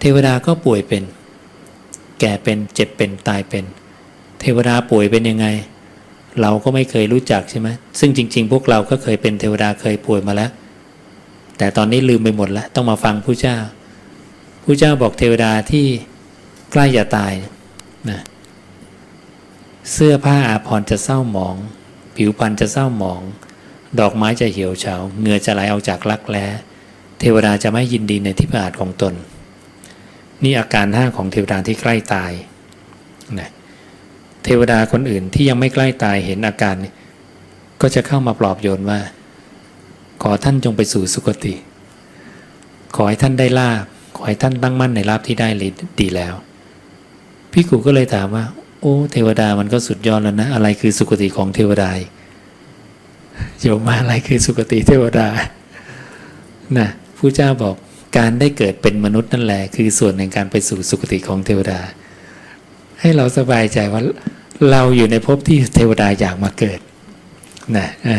เทวดาก็ป่วยเป็น แก่เป็นเจ็บเป็นตายเป็น เทวดาป่วยเป็นยังไง เราก็ไม่เคยรู้จักใช่ไหมซึ่งจริง ๆ พวกเราก็เคยเป็นเทวดาเคยป่วยมาแล้ว แต่ตอนนี้ลืมไปหมดแล้ว ต้องมาฟังผู้เจ้าผู้เจ้าบอกเทวดาที่ใกล้จะตายนะเสื้อผ้าอาภรณ์จะเศร้าหมอง ผิวพรรณจะเศร้าหมอง ดอกไม้จะเหี่ยวเฉาเหงื่อจะไหลออกจากรักแร้เทวดาจะไม่ยินดีในทิพยาทของตน นี่อาการห้าของเทวดาที่ใกล้ตายนะเทวดาคนอื่นที่ยังไม่ใกล้ตายเห็นอาการ ก็จะเข้ามาปลอบโยนว่า ขอท่านจงไปสู่สุคติ ขอให้ท่านได้ลาบขอให้ท่านตั้งมั่นในลาบที่ได้เลยดีแล้ว พี่กูก็เลยถามว่า โอ้เทวดามันก็สุดยอดแล้วนะ อะไรคือสุคติของเทวดาโยมมาอะไรคือสุคติเทวดานะผู้เจ้าบอก การได้เกิดเป็นมนุษย์นั่นแหละ คือส่วนในการไปสู่สุคติของเทวดา ให้เราสบายใจว่าเราอยู่ในภพที่เทวดาอยากมาเกิดนะอ่า